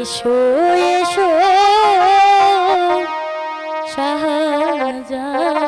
এসো এসো। শাহজাদা।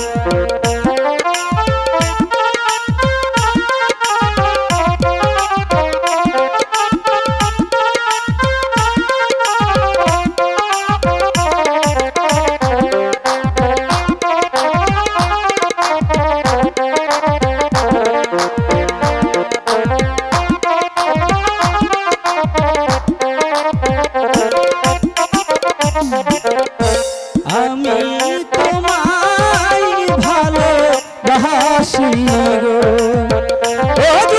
Thank you. ভালোবাসি গো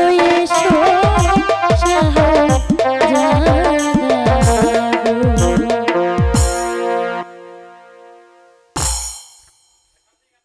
এসো।